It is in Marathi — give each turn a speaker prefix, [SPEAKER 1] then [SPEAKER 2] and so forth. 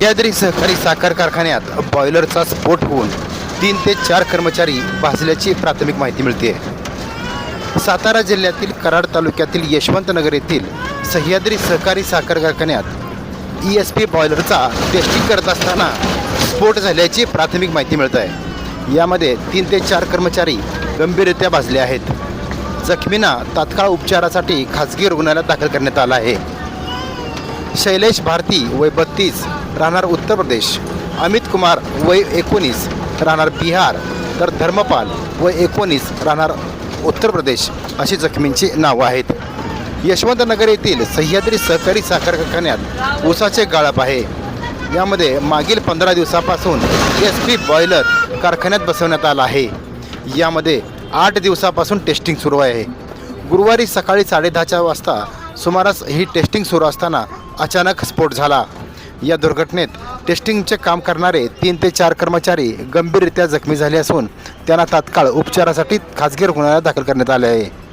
[SPEAKER 1] सह्याद्री सहकारी साखर कारखान्यात बॉयलरचा स्फोट होऊन तीन ते चार कर्मचारी भाजल्याची प्राथमिक माहिती मिळते सातारा जिल्ह्यातील कराड तालुक्यातील यशवंतनगर येथील सह्याद्री सहकारी साखर कारखान्यात ई एस पी बॉयलरचा टेस्टिंग करत असताना स्फोट झाल्याची प्राथमिक माहिती मिळत आहे यामध्ये तीन ते चार कर्मचारी गंभीररित्या भाजले आहेत. जखमींना तात्काळ उपचारासाठी खाजगी रुग्णालयात दाखल करण्यात आला आहे. शैलेश भारती वय बत्तीस राहणार उत्तर प्रदेश. अमित कुमार वय एकोणीस राहणार बिहार. तर धर्मपाल वय एकोणीस राहणार उत्तर प्रदेश अशी जखमींची नावं आहेत. यशवंतनगर येथील सह्याद्री सहकारी साखर कारखान्यात ऊसाचे गाळप आहे. यामध्ये मागील पंधरा दिवसापासून एस पी बॉयलर कारखान्यात बसवण्यात आला आहे. यामध्ये आठ दिवसापासून टेस्टिंग सुरू आहे. गुरुवारी सकाळी साडेदहाच्या वाजता सुमारास ही टेस्टिंग सुरू असताना अचानक स्फोट झाला. या दुर्घटनेत टेस्टिंगचे काम करणारे तीन ते चार कर्मचारी गंभीररित्या जखमी झाले असून त्यांना तात्काळ उपचारासाठी खाजगी रुग्णालयात दाखल करण्यात आले आहे.